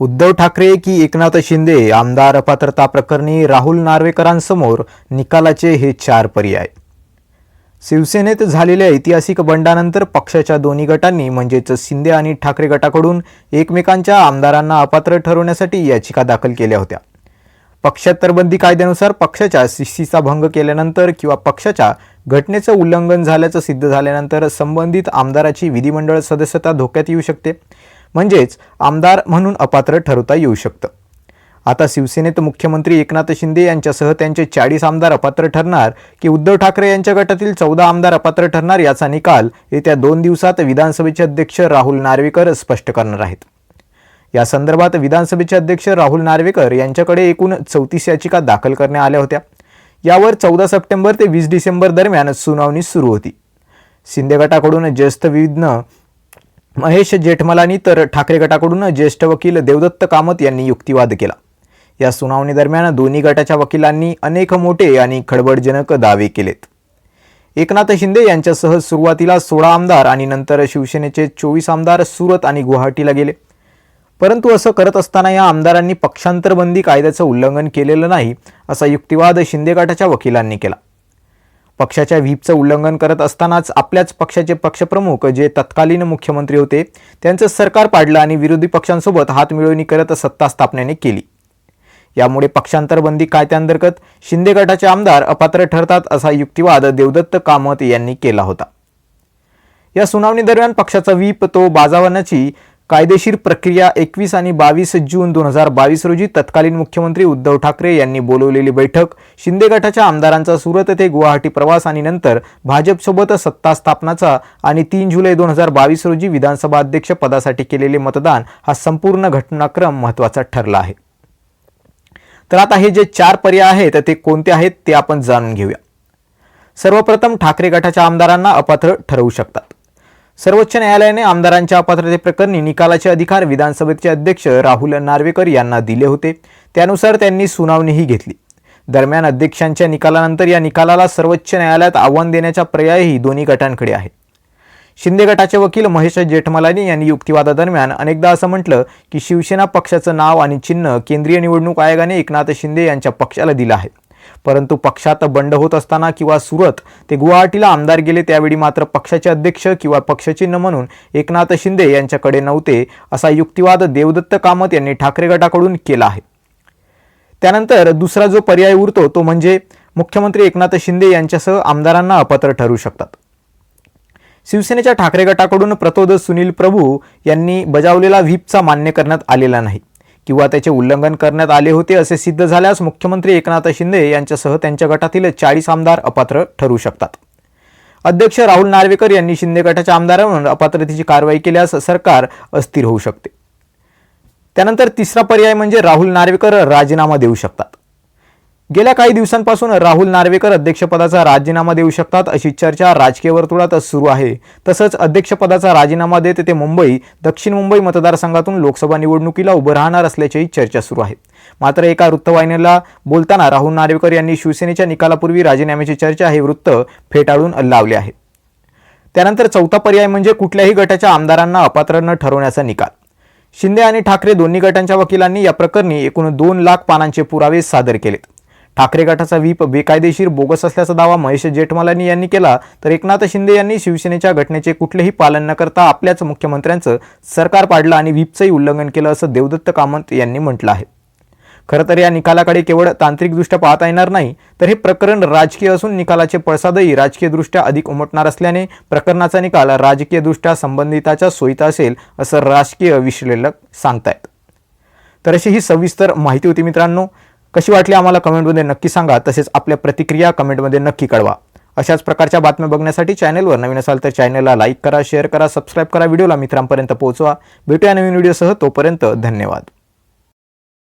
उद्धव ठाकरे की एकनाथ शिंदे आमदार अपात्रता प्रकरणी राहुल नार्वेकरांसमोर निकालाचे हे चार पर्याय. शिवसेनेत झालेल्या ऐतिहासिक बंडानंतर पक्षाच्या दोन्ही गटांनी म्हणजेच शिंदे आणि ठाकरे गटाकडून एकमेकांच्या आमदारांना अपात्र ठरवण्यासाठी याचिका दाखल केल्या होत्या. पक्षांतरबंदी कायद्यानुसार पक्षाच्या शिस्तीचा भंग केल्यानंतर किंवा पक्षाच्या घटनेचं उल्लंघन झाल्याचं सिद्ध झाल्यानंतर संबंधित आमदाराची विधिमंडळ सदस्यता धोक्यात येऊ शकते. म्हणजेच आमदार म्हणून अपात्र ठरवता येऊ शकतं. आता शिवसेनेत मुख्यमंत्री एकनाथ शिंदे यांच्यासह त्यांचे चाळीस आमदार अपात्र ठरणार की उद्धव ठाकरे यांच्या गटातील चौदा आमदार अपात्र ठरणार याचा निकाल येत्या दोन दिवसात विधानसभेचे अध्यक्ष राहुल नार्वेकर स्पष्ट करणार आहेत. या संदर्भात विधानसभेचे अध्यक्ष राहुल नार्वेकर यांच्याकडे एकूण चौतीस याचिका दाखल करण्यात आल्या होत्या. यावर चौदा सप्टेंबर ते वीस डिसेंबर दरम्यान सुनावणी सुरू होती. शिंदे गटाकडून ज्येष्ठ विविध महेश जेठमलानी तर ठाकरे गटाकडून ज्येष्ठ वकील देवदत्त कामत यांनी युक्तिवाद केला. या सुनावणी दरम्यान दोन्ही गटाच्या वकिलांनी अनेक मोठे आणि खडबडजनक दावे केलेत. एकनाथ शिंदे यांच्यासह सुरुवातीला सोळा आमदार आणि नंतर शिवसेनेचे चोवीस आमदार सुरत आणि गुवाहाटीला गेले. परंतु असं करत असताना या आमदारांनी पक्षांतरबंदी कायद्याचं उल्लंघन केलेलं नाही असा युक्तिवाद शिंदे गटाच्या वकिलांनी केला. पक्षाच्या व्हीपचं उल्लंघन करत असतानाच आपल्याच पक्षाचे पक्षप्रमुख जे तत्कालीन मुख्यमंत्री होते त्यांचं सरकार पाडलं आणि विरोधी पक्षांसोबत हातमिळवणी करत सत्ता स्थापनेने केली. यामुळे पक्षांतरबंदी कायद्यांतर्गत शिंदे गटाचे आमदार अपात्र ठरतात असा युक्तिवाद देवदत्त कामत यांनी केला होता. या सुनावणी दरम्यान पक्षाचा व्हीप तो बाजावण्याची कायदेशीर प्रक्रिया एकवीस आणि बावीस जून दोन हजार बावीस रोजी तत्कालीन मुख्यमंत्री उद्धव ठाकरे यांनी बोलवलेली बैठक शिंदे गटाच्या आमदारांचा सुरत ते गुवाहाटी प्रवास आणि नंतर भाजपसोबत सत्ता स्थापनाचा आणि तीन जुलै दोन हजार बावीस रोजी विधानसभा अध्यक्ष पदासाठी केलेले मतदान हा संपूर्ण घटनाक्रम महत्त्वाचा ठरला आहे. तर आता हे जे चार पर्याय आहेत ते कोणते आहेत ते आपण जाणून घेऊया. सर्वप्रथम ठाकरे गटाच्या आमदारांना अपात्र ठरवू शकतात सर्वोच्च न्यायालयाने आमदारांच्या अपात्रतेप्रकरणी निकालाचे अधिकार विधानसभेचे अध्यक्ष राहुल नार्वेकर यांना दिले होते. त्यानुसार त्यांनी सुनावणीही घेतली. दरम्यान अध्यक्षांच्या निकालानंतर या निकालाला सर्वोच्च न्यायालयात आव्हान देण्याचा पर्यायही दोन्ही गटांकडे आहे. शिंदे गटाचे वकील महेश जेठमलानी यांनी युक्तिवादादरम्यान अनेकदा असं म्हटलं की शिवसेना पक्षाचं नाव आणि चिन्ह केंद्रीय निवडणूक आयोगाने एकनाथ शिंदे यांच्या पक्षाला दिलं आहे. परंतु पक्षात बंड होत असताना किंवा सुरत ते गुवाहाटीला आमदार गेले त्यावेळी मात्र पक्षाचे अध्यक्ष किंवा पक्षचिन्ह म्हणून एकनाथ शिंदे यांच्याकडे नव्हते असा युक्तिवाद देवदत्त कामत यांनी ठाकरे गटाकडून केला आहे. त्यानंतर दुसरा जो पर्याय उरतो तो म्हणजे मुख्यमंत्री एकनाथ शिंदे यांच्यासह आमदारांना अपात्र ठरू शकतात. शिवसेनेच्या ठाकरे गटाकडून प्रतोद सुनील प्रभू यांनी बजावलेला व्हीपचा मान्य करण्यात आलेला नाही. किंवा त्याचे उल्लंघन करण्यात आले होते असे सिद्ध झाल्यास मुख्यमंत्री एकनाथ शिंदे यांच्यासह त्यांच्या गटातील चाळीस आमदार अपात्र ठरू शकतात. अध्यक्ष राहुल नार्वेकर यांनी शिंदे गटाच्या आमदारांवर अपात्रतेची कारवाई केल्यास सरकार अस्थिर होऊ शकते. त्यानंतर तिसरा पर्याय म्हणजे राहुल नार्वेकर राजीनामा देऊ शकतात. गेल्या काही दिवसांपासून राहुल नार्वेकर अध्यक्षपदाचा राजीनामा देऊ शकतात अशी चर्चा राजकीय वर्तुळात सुरू आहे. तसंच अध्यक्षपदाचा राजीनामा देत ते मुंबई दक्षिण मुंबई मतदारसंघातून लोकसभा निवडणुकीला उभं राहणार असल्याचीही चर्चा सुरू आहे. मात्र एका वृत्तवाहिनीला बोलताना राहुल नार्वेकर यांनी शिवसेनेच्या निकालापूर्वी राजीनाम्याची चर्चा हे वृत्त फेटाळून लावले आहे. त्यानंतर चौथा पर्याय म्हणजे कुठल्याही गटाच्या आमदारांना अपात्र न ठरवण्याचा निकाल. शिंदे आणि ठाकरे दोन्ही गटांच्या वकिलांनी या प्रकरणी एकूण दोन लाख पानांचे पुरावे सादर केलेत. ठाकरे गटाचा व्हीप बेकायदेशीर बोगस असल्याचा दावा महेश जेठमलानी यांनी केला तर एकनाथ शिंदे यांनी शिवसेनेच्या घटनेचे कुठलेही पालन न करता आपल्याच मुख्यमंत्र्यांचं सरकार पाडलं आणि व्हीपचंही उल्लंघन केलं असं देवदत्त कामत यांनी म्हटलं आहे. खरं तर या निकालाकडे केवळ तांत्रिकदृष्ट्या पाहता येणार नाही तर हे प्रकरण राजकीय असून निकालाचे पडसादही राजकीयदृष्ट्या अधिक उमटणार असल्याने प्रकरणाचा निकाल राजकीयदृष्ट्या संबंधिताच्या सोयीचा असेल असं राजकीय विश्लेषक सांगतायत. तर अशी ही सविस्तर माहिती होती मित्रांनो. कशी वाटली आम्हाला कमेंटमध्ये नक्की सांगा तसेच आपल्या प्रतिक्रिया कमेंटमध्ये नक्की कळवा. अशाच प्रकारच्या बातम्या बघण्यासाठी चॅनलवर नवीन असाल तर चॅनलला लाईक करा शेअर करा सबस्क्राईब करा व्हिडिओला मित्रांपर्यंत पोहोचवा. भेटूया नवीन व्हिडिओसह तोपर्यंत धन्यवाद.